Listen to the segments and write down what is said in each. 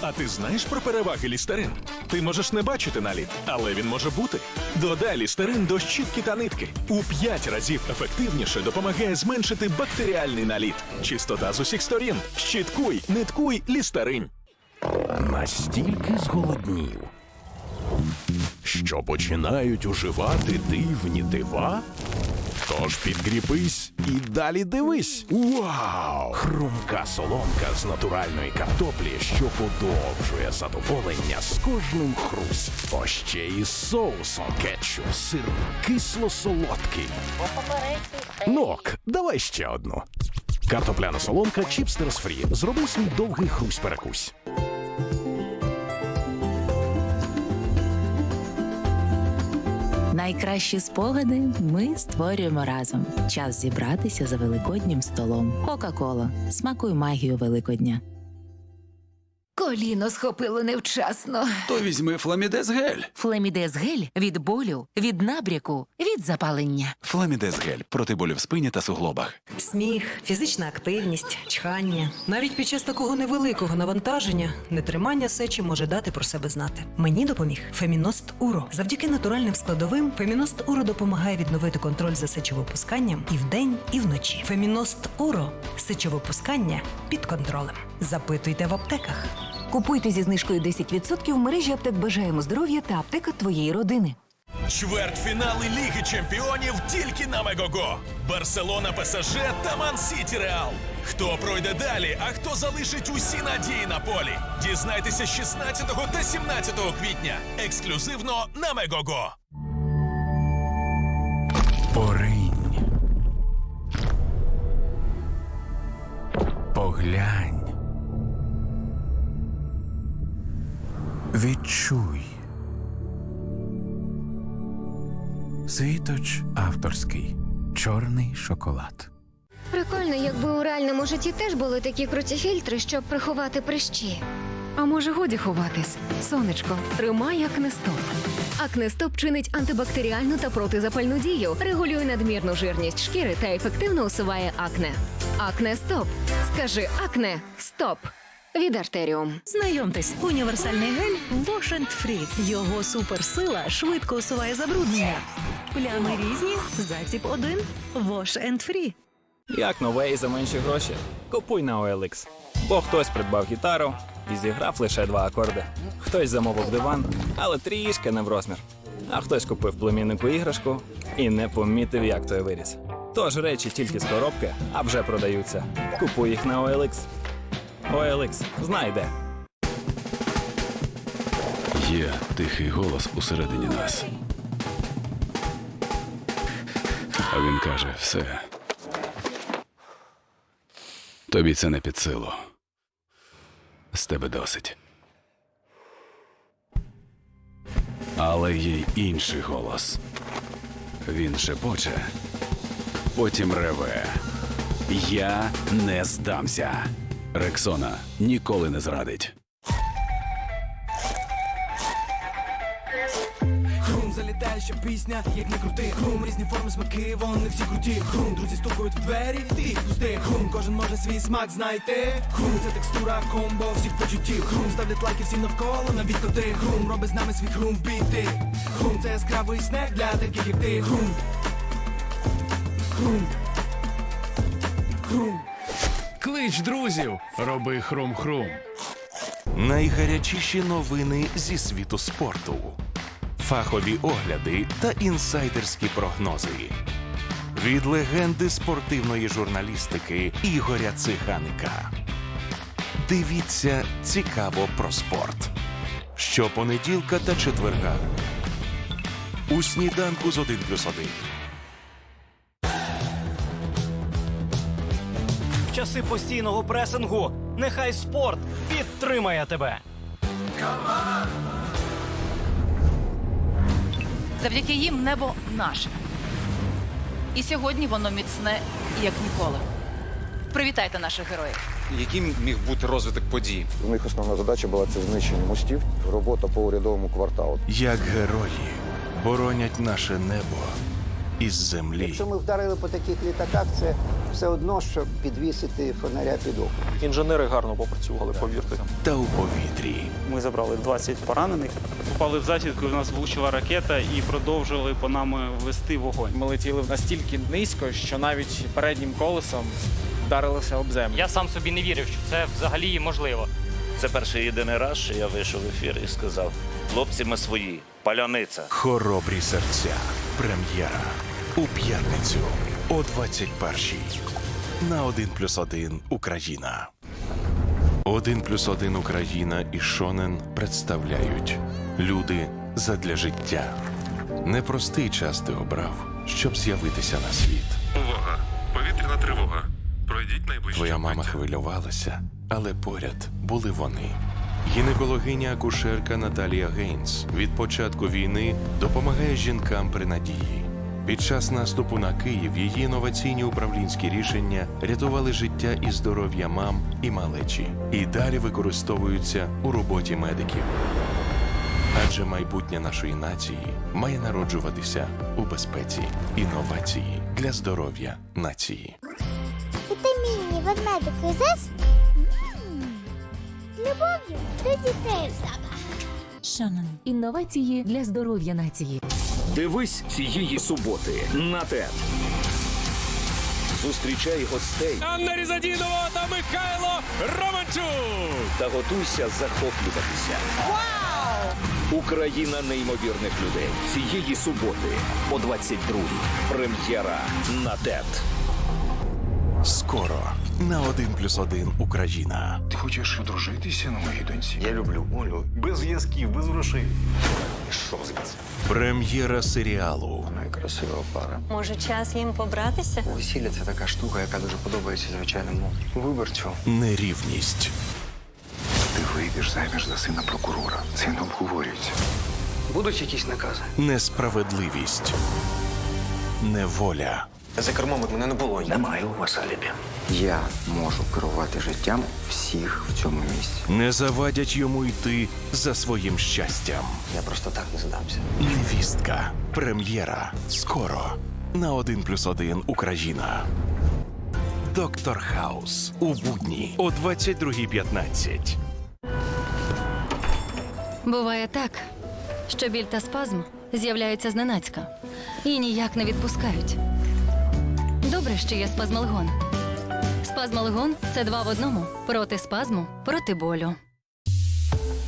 А ти знаєш про переваги лістерин? Ти можеш не бачити наліт, але він може бути. Додай лістерин до щітки та нитки. У 5 разів ефективніше допомагає зменшити бактеріальний наліт. Чистота з усіх сторін. Щіткуй, ниткуй, лістерин. настільки зголоднів, що починають уживати дивні дива. Тож підкріпись і далі дивись. Вау! Хрумка соломка з натуральної картоплі, що подовжує задоволення з кожним хрустом. О ще з соусом кетчуп, сир, кисло-солодкий. Нок, давай ще одну. Картопляна соломка Чіпстерс Фрі. Зроби свій довгий хрусь перекусь. Найкращі спогади ми створюємо разом. Час зібратися за великоднім столом. Кока-кола. Смакуй магію Великодня. Коліно схопило невчасно. То візьми фламідез гель. Флемідез гель від болю, від набряку, від запалення. Фламідез гель проти болю в спині та суглобах. Сміх, фізична активність, чхання. Навіть під час такого невеликого навантаження нетримання сечі може дати про себе знати. Мені допоміг Феміност Уро. Завдяки натуральним складовим Феміност Уро допомагає відновити контроль за сечовипусканням і вдень, і вночі. Феміност Уро сечовипускання під контролем. Запитуйте в аптеках. Купуйте зі знижкою 10% в мережі аптек Бажаємо здоров'я та аптека твоєї родини. Чвертьфінали Ліги Чемпіонів тільки на Мегого. Барселона ПСЖ та Ман Сіті Реал. Хто пройде далі, а хто залишить усі надії на полі? Дізнайтеся 16 та 17 квітня. Ексклюзивно на Мегого. Поринь. Поглянь. Відчуй. Світоч авторський. Чорний шоколад. Прикольно, якби у реальному житті теж були такі круті фільтри, щоб приховати прищі. А може годі ховатись? Сонечко, тримай акнестоп. Акнестоп чинить антибактеріальну та протизапальну дію, регулює надмірну жирність шкіри та ефективно усуває акне. Акнестоп. Скажи акне, стоп. Від артеріум. Знайомтесь, універсальний гель Wash and Free. Його суперсила швидко усуває забруднення. Плями різні, заціп один. Wash and Free. Як нове і за менші гроші? Купуй на OLX. Бо хтось придбав гітару і зіграв лише два акорди. Хтось замовив диван, але трішки не в розмір. А хтось купив племіннику іграшку і не помітив, як той виріс. Тож речі тільки з коробки, а вже продаються. Купуй їх на OLX. OLX, знай де. Є тихий голос усередині нас. А він каже: все. Тобі це не під силу. З тебе досить. Але є й інший голос. Він шепоче, потім реве. Я не здамся. Рексона ніколи не зрадить. Хрум залітає ще пісня, як не крути. Хрум, різні форми, смаки, вони всі круті. Хрум, друзі стукають в двері, ти їх пусти. Хрум, кожен може свій смак знайти. Хрум, це текстура, комбо всіх почуттів. Хрум, ставлять лайки всі навколо, навіть коти Хрум, роби з нами свій хрум біти. Хрум, це яскравий снег для таких як ти. Хрум. Хрум. Хрум Клич друзів, роби хрум-хрум. Найгарячіші новини зі світу спорту. Фахові огляди та інсайдерські прогнози. Від легенди спортивної журналістики Ігоря Циганика. Дивіться цікаво про спорт. Щопонеділка та четверга. У сніданку з 1 плюс 1. Часи постійного пресингу нехай спорт підтримає тебе Завдяки їм небо наше. І сьогодні воно міцне, як ніколи. Привітайте наших героїв. Яким міг бути розвиток подій? У них основна задача була це знищення мостів, робота по урядовому кварталу. Як герої боронять наше небо із землі. Якщо ми вдарили по таких літаках, це все одно, щоб підвісити фонаря під оком. Інженери гарно попрацювали, повірте. Та у повітрі. Ми забрали 20 поранених. Попали в засідку, в нас влучила ракета і продовжили по нами вести вогонь. Ми летіли настільки низько, що навіть переднім колесом вдарилися об землю. Я сам собі не вірив, що це взагалі можливо. Це перший єдиний раз, що я вийшов в ефір і сказав: хлопці, ми свої, паляниця. Хоробрі серця. Прем'єра. У п'ятницю о 21-й. На 1 плюс 1 Україна. 1 плюс 1 Україна і Шонен представляють Люди задля життя. Непростий час ти обрав, щоб з'явитися на світ. Увага! Повітряна тривога. Пройдіть найближче. Твоя мама хвилювалася, але поряд були вони. Гінекологиня акушерка Наталія Гейнс від початку війни допомагає жінкам при надії. Під час наступу на Київ її інноваційні управлінські рішення рятували життя і здоров'я мам і малечі, і далі використовуються у роботі медиків. Адже майбутнє нашої нації має народжуватися у безпеці, інновації для здоров'я нації. Вітамінні ведмедики зес любов'ю до дітей. Шанон. Інновації для здоров'я нації. Дивись цієї суботи на ТЕД. Зустрічай гостей Анна Різадінова та Михайло Романчук. та готуйся захоплюватися. Україна неймовірних людей. Цієї суботи о 22-й. Прем'єра на ТЕД. Скоро на 1 плюс 1 Україна. Ти хочеш одружитися на моїй доньці? Я люблю Олю. Без зв'язків, без грошей. Що звідси? Прем'єра серіалу Красива пара. Може, час їм побратися? Весілля це така штука, яка дуже подобається звичайному виборцю. Нерівність, Ти вийдеш заміж за сина прокурора. Це не обговорюється. Будуть якісь накази? несправедливість, неволя, За кермом мене не було. Немає у вас алібі. Я можу керувати життям всіх в цьому місці. не завадять йому йти за своїм щастям. Я просто так не здамся. Невістка. Прем'єра. Скоро на 1 плюс 1 Україна. Доктор Хаус у будні о 22.15. Буває так, що біль та спазм з'являються зненацька і ніяк не відпускають. Добре, що є спазмалгон. Спазмалгон це два в одному проти спазму, проти болю.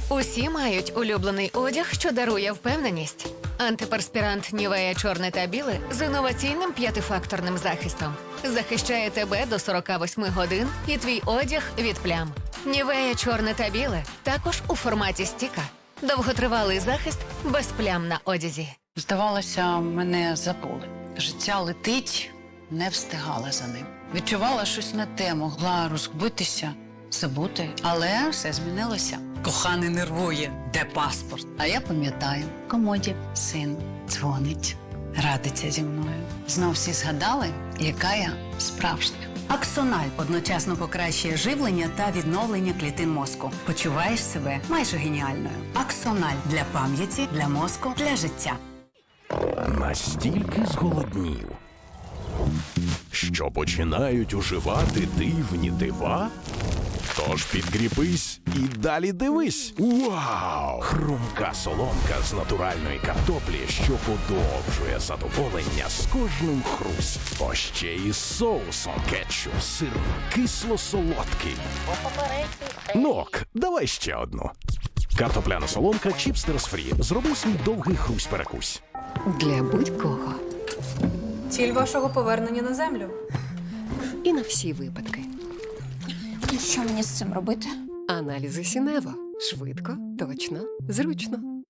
Усі мають улюблений одяг, що дарує впевненість. Антиперспірант Нівея чорне та біле з інноваційним п'ятифакторним захистом захищає тебе до 48 годин і твій одяг від плям. Нівея чорне та біле також у форматі стіка. Довготривалий захист без плям на одязі. Здавалося, мене забули. Життя летить, не встигала за ним. Відчувала щось не те, могла розгубитися, забути, але все змінилося. Коханий нервує, де паспорт? А я пам'ятаю, комоді син дзвонить, радиться зі мною. Знов всі згадали, яка я справжня. Аксональ одночасно покращує живлення та відновлення клітин мозку. Почуваєш себе майже геніальною. Аксональ для пам'яті, для мозку, для життя. Настільки зголоднів, що починають уживати дивні дива. Тож підкріпись і далі дивись. Вау! Хрумка соломка з натуральної картоплі, що подовжує задоволення з кожним хрустом. ще із соусом кетчуп, сир, кисло-солодкий. Нок, давай ще одну. Картопляна соломка чіпстерс фрі. Зроби свій довгий хрусь перекусь. Для будь-кого. Ціль вашого повернення на землю. І на всі випадки. І що мені з цим робити? Аналізи Сінево. Швидко, точно, зручно.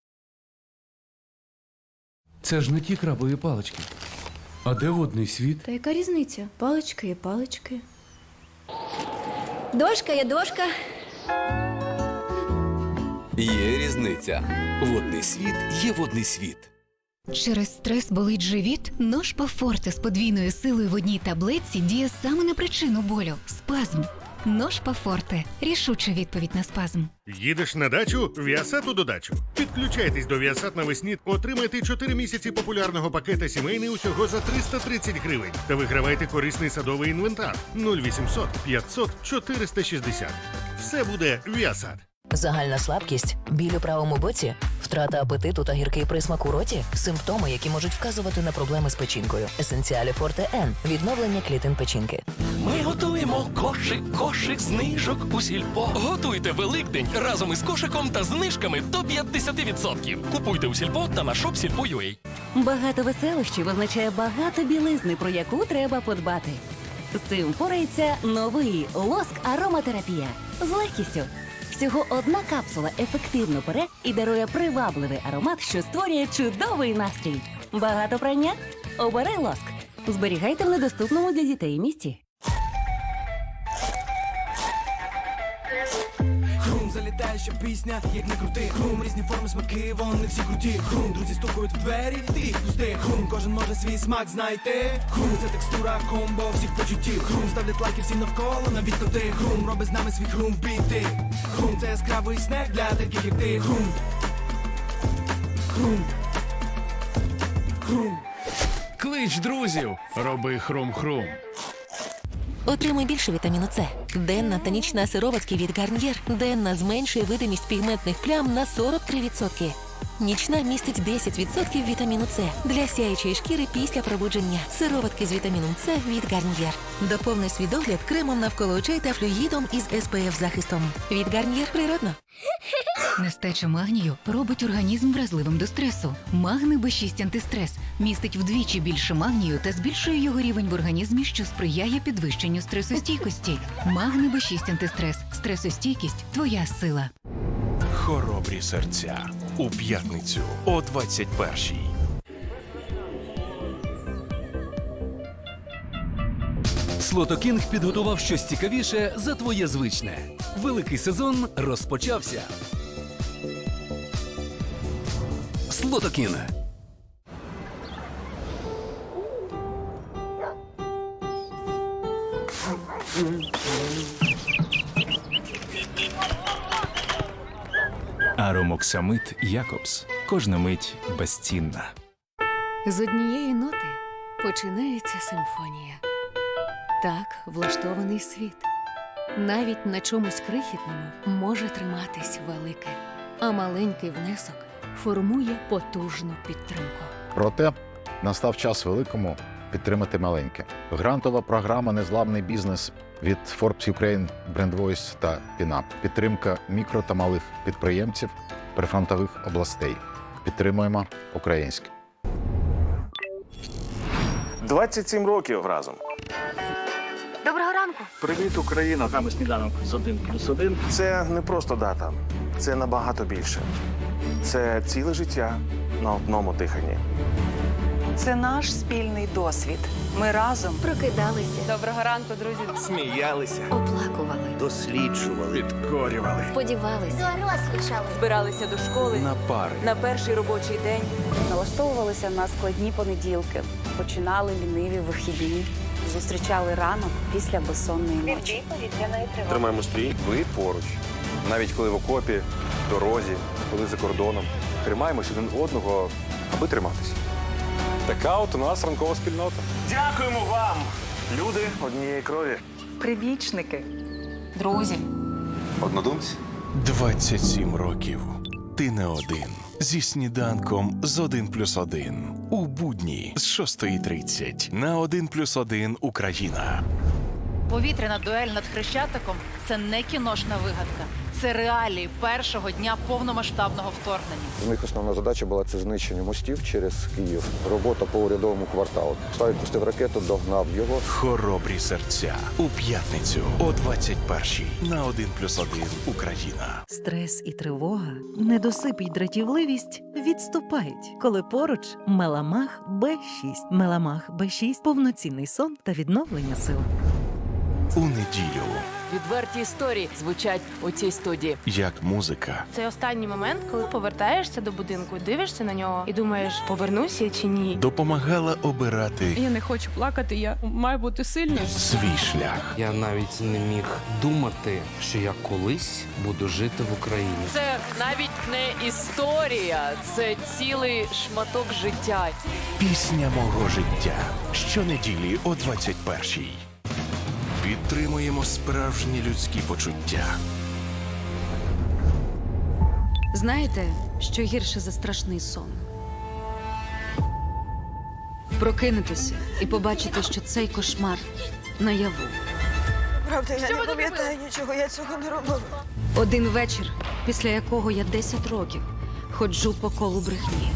Це ж не ті крабові палички. А де водний світ? Та яка різниця? Палички є палички. Дошка є дошка. Є різниця. Водний світ є водний світ. Через стрес болить живіт? Нож Пафорте з подвійною силою в одній таблетці діє саме на причину болю спазм. Ножпа Форте. Рішуча відповідь на спазм. Їдеш на дачу? Віасат у додачу. Підключайтесь до Віасат навесні, отримайте 4 місяці популярного пакета сімейний усього за 330 гривень та вигравайте корисний садовий інвентар 0800 500 460. Все буде Віасат. Загальна слабкість, біль у правому боці, втрата апетиту та гіркий присмак у роті симптоми, які можуть вказувати на проблеми з печінкою. Есенціалі Форте Н відновлення клітин печінки. Ми готуємо кошик, кошик знижок у сільпо. Готуйте Великдень разом із кошиком та знижками до 50%. Купуйте у сільпо та на shopsilpo.ua. Багато веселощів означає багато білизни, про яку треба подбати. З цим впорається новий лоск ароматерапія з легкістю. Всього одна капсула ефективно пере і дарує привабливий аромат, що створює чудовий настрій. Багато прання? Обери лоск. Зберігайте в недоступному для дітей місці. Ще пісня, як не крути. Хрум різні форми смаки, вони всі круті. Хрум, друзі стукають в двері, ти їх пусти. Хрум, кожен може свій смак знайти. Хрум, це текстура, комбо всіх почуттів. Хрум, ставлять лайки всі навколо, навіть туди. Хрум, робить з нами свій хрум біти. Хрум, це яскравий снег для таких, як ти. Хрум. Хрум. Хрум. Клич друзів, роби хрум-хрум. Отримай більше вітаміну С. Денна та нічна сироватки від Гарньєр. Денна зменшує видимість пігментних плям на 43%. Нічна містить 10% вітаміну С для сяючої шкіри після пробудження. Сироватки з вітаміном С від Гарньєр. Доповни свій догляд кремом навколо очей та флюїдом із SPF захистом. Від Гарньєр природно. Нестача магнію робить організм вразливим до стресу. Магни Б6 антистрес містить вдвічі більше магнію та збільшує його рівень в організмі, що сприяє підвищенню стресостійкості. Магни Б6 антистрес. Стресостійкість твоя сила. Хоробрі серця у п'ятницю о 21-й. Слотокінг підготував щось цікавіше за твоє звичне. Великий сезон розпочався. Слотокін. Аромоксамит Якобс. Кожна мить безцінна. З однієї ноти починається симфонія. Так влаштований світ. Навіть на чомусь крихітному може триматись велике, а маленький внесок формує потужну підтримку. Проте настав час великому підтримати маленьке. Грантова програма Незламний бізнес від Forbes Ukraine, Brand Voice та PINUP. Підтримка мікро та малих підприємців прифронтових областей. Підтримуємо українське. 27 років разом. Доброго ранку. Привіт, Україна! Нами сніданок з 1 плюс 1. Це не просто дата, це набагато більше. Це ціле життя на одному диханні. Це наш спільний досвід. Ми разом Прокидалися. Доброго ранку, друзі. Сміялися, Оплакували. досліджували, підкорювали. Сподівалися. Дорослішали. Збиралися до школи На пари. на перший робочий день. Налаштовувалися на складні понеділки, починали ліниві вихідні, зустрічали ранок після безсонної ночі. Тримаємо стрій. Ви поруч. Навіть коли в окопі, дорозі, коли за кордоном. Тримаємось один одного, аби триматися. Така от у нас ранкова спільнота. Дякуємо вам, люди однієї крові. Прибічники. Друзі. Однодумці. 27 років. Ти не один. Зі сніданком з 1 плюс 1. У будні з 6.30 на 1 плюс 1 Україна. Повітряна дуель над Хрещатиком це не кіношна вигадка. Це реалії першого дня повномасштабного вторгнення. У них основна задача була це знищення мостів через Київ. Робота по урядовому кварталу. Славік пустив ракету, догнав його. Хоробрі серця у п'ятницю о 21-й на 1 плюс 1 Україна. Стрес і тривога, недосип і дратівливість відступають, коли поруч меламах Б6. Меламах Б6 – повноцінний сон та відновлення сил. У неділю відверті історії звучать у цій студії. Як музика. Це останній момент, коли повертаєшся до будинку, дивишся на нього і думаєш, повернуся чи ні. Допомагала обирати Я не хочу плакати, я маю бути сильною. свій шлях. Я навіть не міг думати, що я колись буду жити в Україні. Це навіть не історія, це цілий шматок життя. Пісня мого життя. Щонеділі о 21-й. Підтримуємо справжні людські почуття. Знаєте, що гірше за страшний сон? Прокинутися і побачити, що цей кошмар наяву. Правда, я не пам'ятаю нічого, я цього не робила. Один вечір, після якого я 10 років ходжу по колу брехні.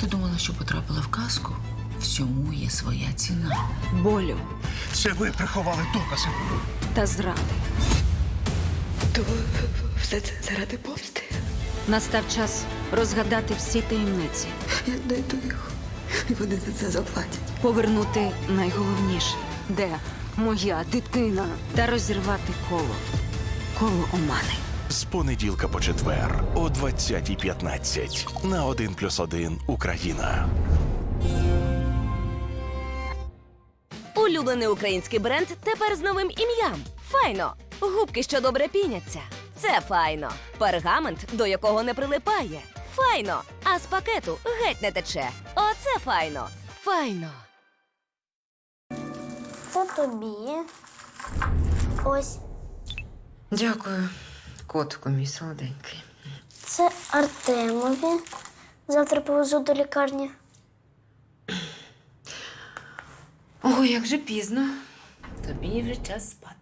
Ти думала, що потрапила в казку? Всьому є своя ціна. Болю Це ви приховали докази. та зради. То все це заради помсти. Настав час розгадати всі таємниці, Я знайду їх, і вони за це заплатять. повернути найголовніше, де моя дитина, та розірвати коло. Коло омани. З понеділка по четвер о 20.15 на 1+,1 Україна. Улюблений український бренд тепер з новим ім'ям. Файно. Губки, що добре піняться. Це файно. Пергамент, до якого не прилипає. Файно. А з пакету геть не тече. Оце файно. Файно. Це тобі. Ось Дякую, котику мій солоденький. це Артемові. Завтра повезу до лікарні. Ого, як же пізно. Тобі вже час спати.